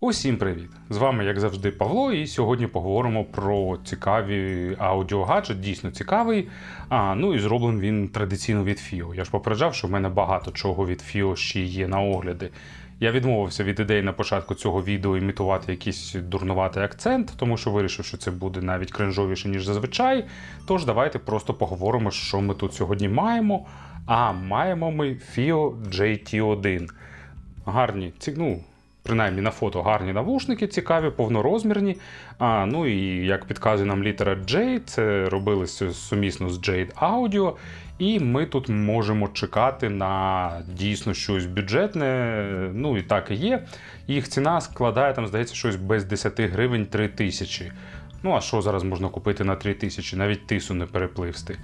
Усім привіт! З вами, як завжди, Павло, і сьогодні поговоримо про цікаві аудіогаджет, дійсно цікавий. А, ну і зроблений він традиційно від FIO. Я ж попереджав, що в мене багато чого від FIO ще є на огляди. Я відмовився від ідеї на початку цього відео імітувати якийсь дурнуватий акцент, тому що вирішив, що це буде навіть кринжовіше, ніж зазвичай. Тож давайте просто поговоримо, що ми тут сьогодні маємо. А маємо ми FIO JT1. Гарні, ці, ну, принаймні на фото гарні навушники, цікаві, повнорозмірні. А, ну і як підказує нам літера J, це робилося сумісно з Jade Audio. І ми тут можемо чекати на дійсно щось бюджетне. Ну і так і є. Їх ціна складає там, здається, щось без 10 гривень 3 тисячі. Ну, а що зараз можна купити на 3 тисячі? Навіть тису не перепливсти.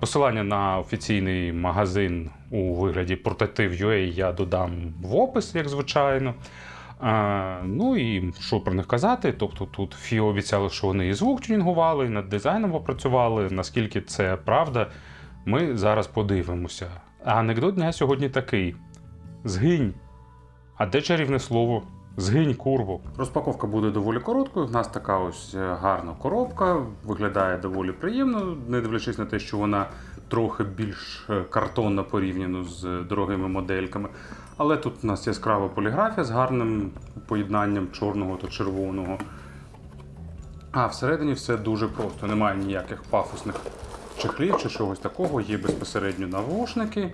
Посилання на офіційний магазин у вигляді портатив.ua я додам в опис, як звичайно. Ну і що про них казати? Тобто тут Фіо обіцяли, що вони і звук тюнінгували, і над дизайном попрацювали. Наскільки це правда, ми зараз подивимося. А анекдот дня сьогодні такий: згинь. А де чарівне слово? Згинь курву. Розпаковка буде доволі короткою. В нас така ось е, гарна коробка, виглядає доволі приємно, не дивлячись на те, що вона трохи більш е, картонна порівняно з дорогими модельками. Але тут у нас яскрава поліграфія з гарним поєднанням чорного та червоного. А всередині все дуже просто. Немає ніяких пафосних чехлів чи чогось такого. Є безпосередньо навушники.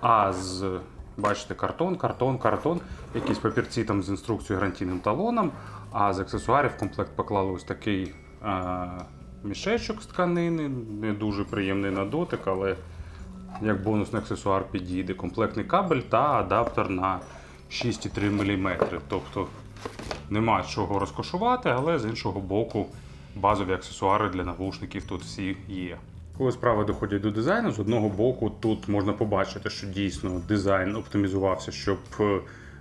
А з бачите, картон, картон, картон, якісь папірці там з інструкцією гарантійним талоном. А з аксесуарів в комплект поклали ось такий а, мішечок з тканини, не дуже приємний на дотик, але як бонусний аксесуар підійде. Комплектний кабель та адаптер на 6,3 мм. Тобто нема чого розкошувати, але з іншого боку, базові аксесуари для навушників тут всі є. Коли справи доходять до дизайну, з одного боку тут можна побачити, що дійсно дизайн оптимізувався, щоб е,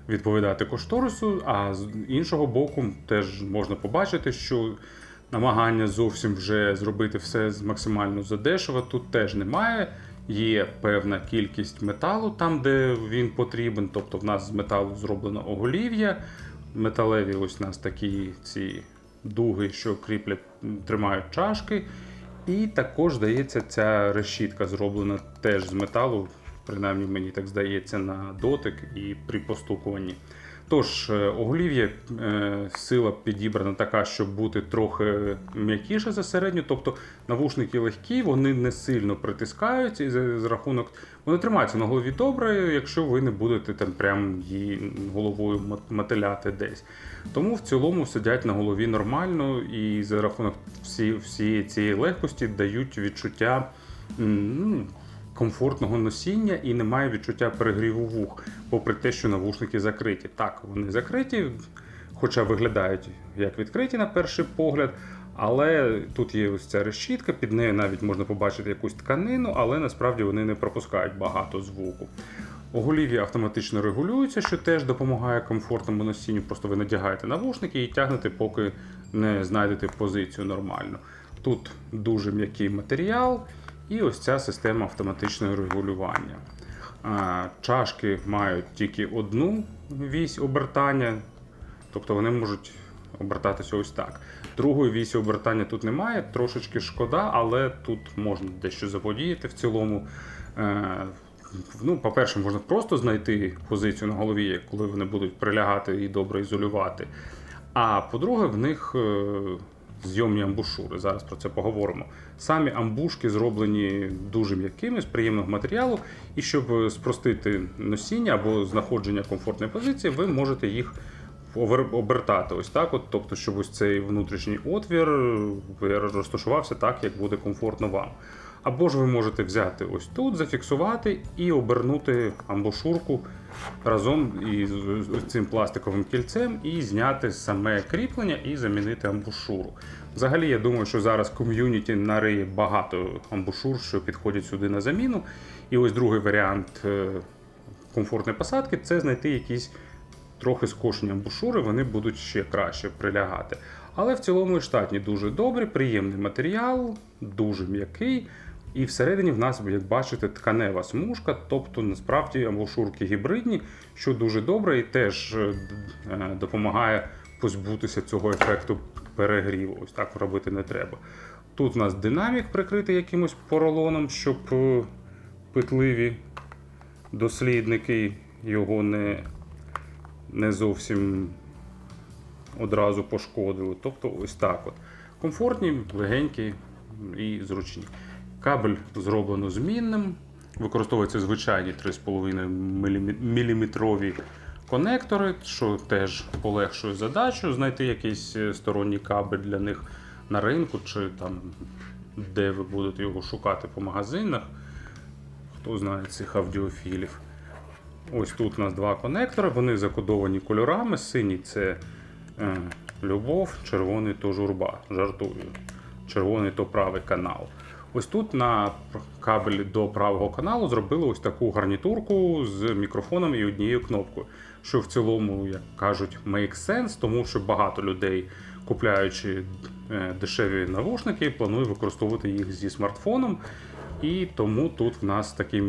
відповідати кошторису, а з іншого боку, теж можна побачити, що намагання зовсім вже зробити все з- максимально задешево тут теж немає. Є певна кількість металу там, де він потрібен. Тобто в нас з металу зроблено оголів'я. Металеві ось у нас такі ці дуги, що кріплять, тримають чашки. І також, здається, ця решітка зроблена теж з металу, принаймні мені так здається, на дотик і при постукуванні. Тож, е, оголів'я е, сила підібрана така, щоб бути трохи м'якіше за середню. Тобто навушники легкі, вони не сильно притискаються, і за, за рахунок вони тримаються на голові добре, якщо ви не будете там прям її головою мотиляти десь. Тому в цілому сидять на голові нормально і за рахунок всі, всієї цієї легкості дають відчуття. Комфортного носіння і немає відчуття перегріву вух, попри те, що навушники закриті. Так, вони закриті, хоча виглядають як відкриті на перший погляд. Але тут є ось ця решітка, під нею навіть можна побачити якусь тканину, але насправді вони не пропускають багато звуку. Оголів'я автоматично регулюється, що теж допомагає комфортному носінню. Просто ви надягаєте навушники і тягнете, поки не знайдете позицію нормально. Тут дуже м'який матеріал, і ось ця система автоматичного регулювання. Чашки мають тільки одну вісь обертання, тобто вони можуть обертатися ось так. Другої вісі обертання тут немає, трошечки шкода, але тут можна дещо заподіяти в цілому. Е, Ну, по-перше, можна просто знайти позицію на голові, коли вони будуть прилягати і добре ізолювати. А по-друге, в них е, зйомні амбушури. Зараз про це поговоримо. Самі амбушки зроблені дуже м'якими, з приємного матеріалу, і щоб спростити носіння або знаходження комфортної позиції, ви можете їх обертати ось так, от, тобто, щоб ось цей внутрішній отвір е, розташувався так, як буде комфортно вам. Або ж ви можете взяти ось тут, зафіксувати і обернути амбушурку разом із цим пластиковим кільцем і зняти саме кріплення і замінити амбушуру. Взагалі, я думаю, що зараз ком'юніті нариє багато амбушур, що підходять сюди на заміну. І ось другий варіант е, комфортної посадки це знайти якісь трохи скошені амбушури, вони будуть ще краще прилягати. Але в цілому і штатні дуже добрі, приємний матеріал, дуже м'який. І всередині в нас, як бачите, тканева смужка, тобто насправді амбушурки гібридні, що дуже добре і теж е, е, допомагає позбутися цього ефекту перегріву. Ось так робити не треба. Тут у нас динамік прикритий якимось поролоном, щоб е, питливі дослідники його не, не зовсім одразу пошкодили. Тобто ось так от. Комфортні, легенькі і зручні. Кабель зроблено змінним. Використовуються звичайні 3,5 мм конектори, що теж полегшує задачу знайти якийсь е, сторонній кабель для них на ринку, чи там де ви будете його шукати по магазинах. Хто знає цих аудіофілів. Ось тут у нас два конектори, вони закодовані кольорами. Синій це е, любов, червоний то журба. Жартую. Червоний то правий канал. Ось тут на кабелі до правого каналу зробили ось таку гарнітурку з мікрофоном і однією кнопкою. Що в цілому, як кажуть, make sense, тому що багато людей, купляючи е, дешеві навушники, планує використовувати їх зі смартфоном. І тому тут в нас такий е,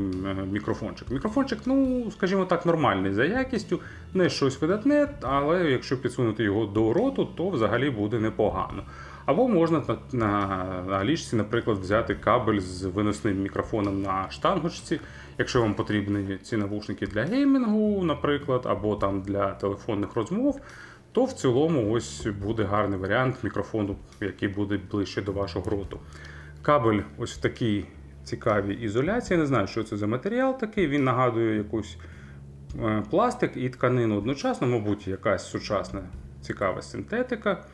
мікрофончик. Мікрофончик, ну, скажімо так, нормальний за якістю, не щось видатне, але якщо підсунути його до роту, то взагалі буде непогано. Або можна на, на, на ліжці, наприклад, взяти кабель з виносним мікрофоном на штангочці, якщо вам потрібні ці навушники для геймінгу, наприклад, або там для телефонних розмов, то в цілому ось буде гарний варіант мікрофону, який буде ближче до вашого роту. Кабель ось в такій цікавій ізоляції. Не знаю, що це за матеріал такий. Він нагадує якусь е, пластик і тканину одночасно, мабуть, якась сучасна цікава синтетика.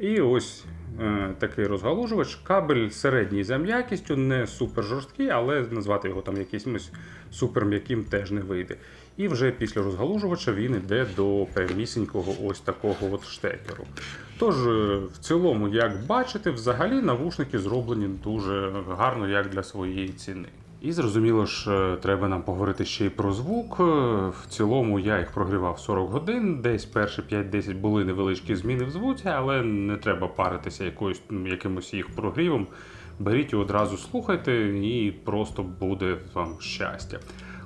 І ось е, такий розгалужувач. Кабель середній за м'якістю, не супер жорсткий, але назвати його там якимось супер м'яким теж не вийде. І вже після розгалужувача він йде до прямісінького ось такого от штекеру. Тож, е, в цілому, як бачите, взагалі навушники зроблені дуже гарно, як для своєї ціни. І зрозуміло ж, е, треба нам поговорити ще й про звук. Е, В цілому я їх прогрівав 40 годин, десь перші 5-10 були невеличкі зміни в звуці, але не треба паритися якоюсь, якимось їх прогрівом. Беріть і одразу слухайте, і просто буде вам щастя.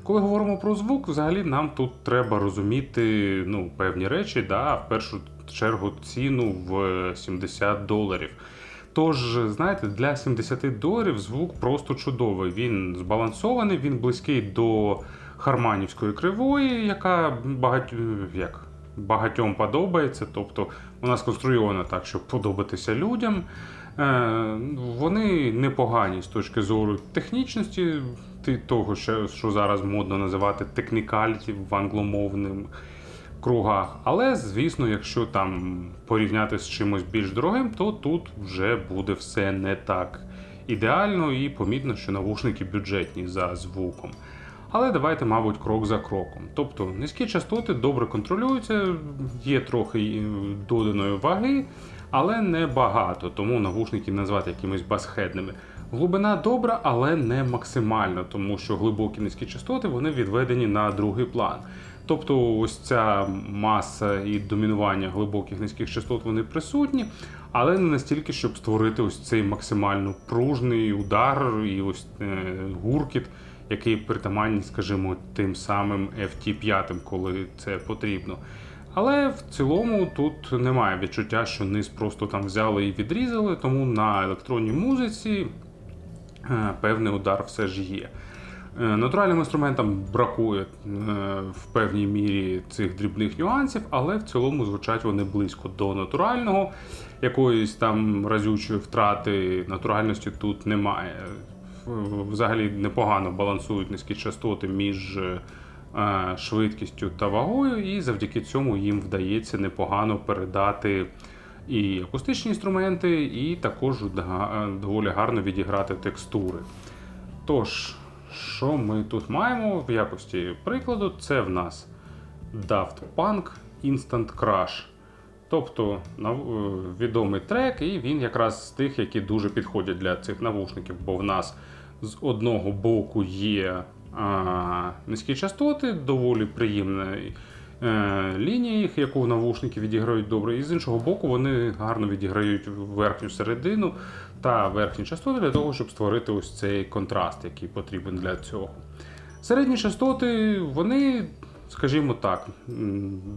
Коли говоримо про звук, взагалі нам тут треба розуміти ну, певні речі, да, в першу чергу ціну в 70 доларів. Тож, знаєте, для 70 доларів звук просто чудовий. Він збалансований, він близький до харманівської кривої, яка багать... як? багатьом подобається. Тобто вона сконструйована так, щоб подобатися людям. Е, Вони непогані з точки зору технічності, того, що, зараз модно називати технікаліті в англомовним кругах. Але, звісно, якщо там порівняти з чимось більш дорогим, то тут вже буде все не так ідеально і помітно, що навушники бюджетні за звуком. Але давайте, мабуть, крок за кроком. Тобто низькі частоти добре контролюються, є трохи доданої ваги, але не багато, тому навушники назвати якимись басхедними. Глибина добра, але не максимальна, тому що глибокі низькі частоти вони відведені на другий план. Тобто ось ця маса і домінування глибоких низьких частот вони присутні, але не настільки, щоб створити ось цей максимально пружний удар і ось е, гуркіт, який притаманний, скажімо, тим самим FT5, коли це потрібно. Але в цілому тут немає відчуття, що низ просто там взяли і відрізали, тому на електронній музиці е, певний удар все ж є. Е, Натуральним інструментам бракує е, в певній мірі цих дрібних нюансів, але в цілому звучать вони близько до натурального. Якоїсь там разючої втрати натуральності тут немає. Взагалі непогано балансують низькі частоти між е, швидкістю та вагою, і завдяки цьому їм вдається непогано передати і акустичні інструменти, і також доволі гарно відіграти текстури. Тож, що ми тут маємо в якості прикладу? Це в нас Daft Punk Instant Crush. Тобто е, відомий трек, і він якраз з тих, які дуже підходять для цих навушників, бо в нас з одного боку є а, низькі частоти, доволі приємний е, лінія їх, яку навушники відіграють добре, і з іншого боку, вони гарно відіграють верхню середину та верхні частоти для того, щоб створити ось цей контраст, який потрібен для цього. Середні частоти, вони, скажімо так,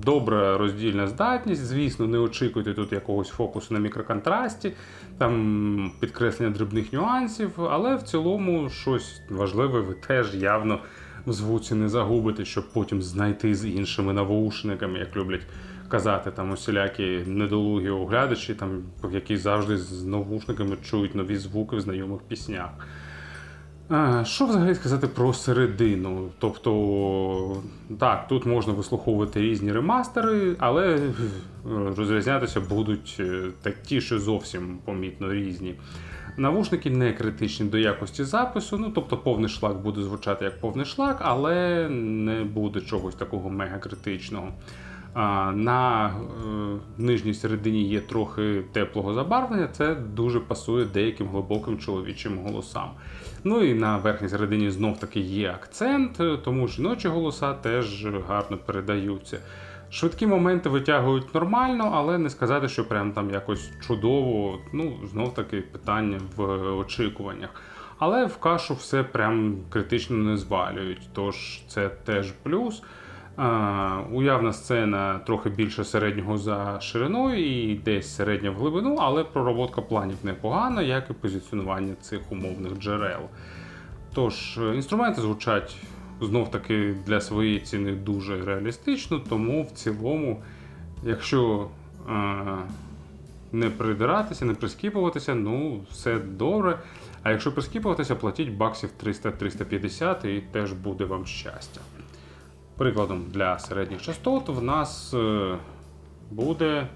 добра роздільна здатність. Звісно, не очікуйте тут якогось фокусу на мікроконтрасті, там підкреслення дрібних нюансів, але в цілому щось важливе ви теж явно в звуці не загубити, щоб потім знайти з іншими навушниками, як люблять казати там усілякі недолугі оглядачі, там, які завжди з навушниками чують нові звуки в знайомих піснях. Е, Що взагалі сказати про середину? Тобто, так, тут можна вислуховувати різні ремастери, але е, розрізнятися будуть е, так ті, що зовсім помітно різні. Навушники не критичні до якості запису, ну тобто повний шлак буде звучати як повний шлак, але не буде чогось такого мега критичного. А, На е, нижній середині є трохи теплого забарвлення, це дуже пасує деяким глибоким чоловічим голосам. Ну і на верхній середині знов таки є акцент, е, тому жіночі голоса теж гарно передаються. Швидкі моменти витягують нормально, але не сказати, що прям там якось чудово. Ну, знов таки питання в очікуваннях. Але в кашу все прям критично не звалюють, тож це теж плюс. Уявна сцена трохи більше середнього за шириною і десь середня в глибину, але пророботка планів непогана, як і позиціонування цих умовних джерел. Тож, е, інструменти звучать знов таки для своєї ціни дуже реалістично, тому в цілому, якщо е, не придиратися, не прискіпуватися, ну все добре. А якщо прискіпуватися, платіть баксів 300-350 і теж буде вам щастя. Прикладом для середніх частот в нас е, буде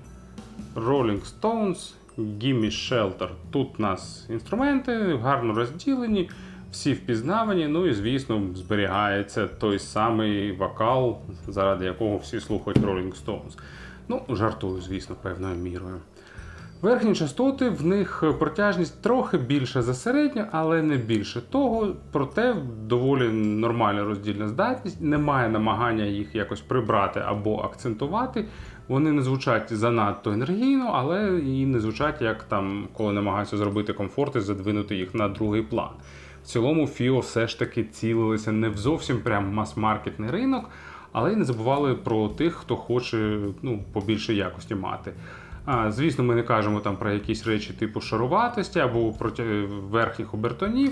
Rolling Stones Gimme Shelter. Тут у нас інструменти гарно розділені, всі впізнавані. Ну і звісно, зберігається той самий вокал, заради якого всі слухають Rolling Stones. Ну, жартую, звісно, певною мірою. Верхні частоти в них протяжність трохи більша за середню, але не більше того. Проте доволі нормальна роздільна здатність. Немає намагання їх якось прибрати або акцентувати. Вони не звучать занадто енергійно, але і не звучать як там, коли намагаються зробити комфорт і задвинути їх на другий план. В цілому Фіо все ж таки цілилися не в зовсім прям мас-маркетний ринок, але й не забували про тих, хто хоче ну, побільше якості мати. Звісно, ми не кажемо там про якісь речі типу шаруватості або проти верхніх обертонів,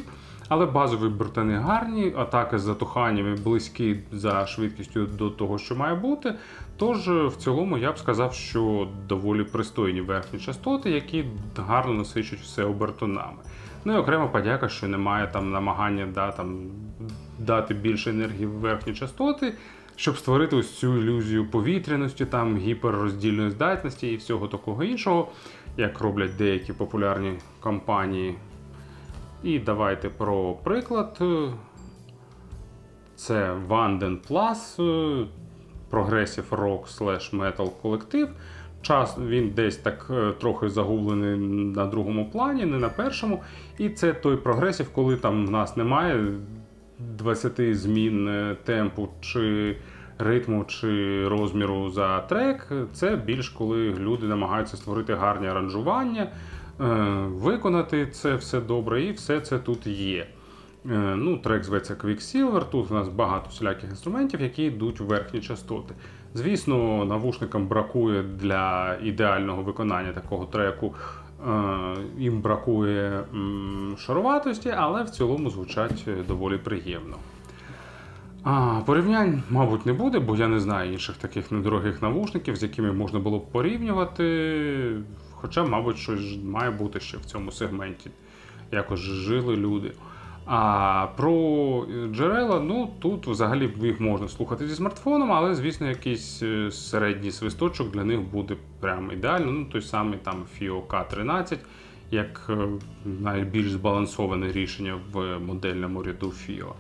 але базові обертони гарні, атаки з затуханнями близькі за швидкістю до того, що має бути. Тож, в цілому, я б сказав, що доволі пристойні верхні частоти, які гарно насичують все обертонами. Ну і окрема подяка, що немає там намагання да, там, дати більше енергії в верхні частоти щоб створити ось цю ілюзію повітряності, там гіперроздільної здатності і всього такого іншого, як роблять деякі популярні компанії. І давайте про приклад. Це Vanden Plus, Progressive Rock slash Metal колектив. Час він десь так е, трохи загублений на другому плані, не на першому. І це той прогресів, коли там в нас немає 20 змін е, темпу чи ритму чи розміру за трек. Це більш коли люди намагаються створити гарні аранжування, е, виконати це все добре, і все це тут є. Е, ну, Трек зветься Quicksilver, Тут у нас багато всіляких інструментів, які йдуть в верхні частоти. Звісно, навушникам бракує для ідеального виконання такого треку. Їм бракує шаруватості, але в цілому звучать доволі приємно. А, Порівнянь, мабуть, не буде, бо я не знаю інших таких недорогих навушників, з якими можна було б порівнювати. Хоча, мабуть, щось має бути ще в цьому сегменті. Якось жили люди. А про джерела, ну тут взагалі їх можна слухати зі смартфоном, але, звісно, якийсь е, середній свисточок для них буде прям ідеально. Ну, той самий там FIO K13, як е, найбільш збалансоване рішення в модельному ряду FIO.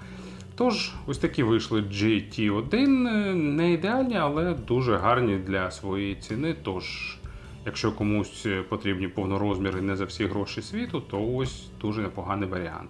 Тож, ось такі вийшли GT1, не ідеальні, але дуже гарні для своєї ціни. Тож, якщо комусь потрібні повнорозміри не за всі гроші світу, то ось дуже непоганий варіант.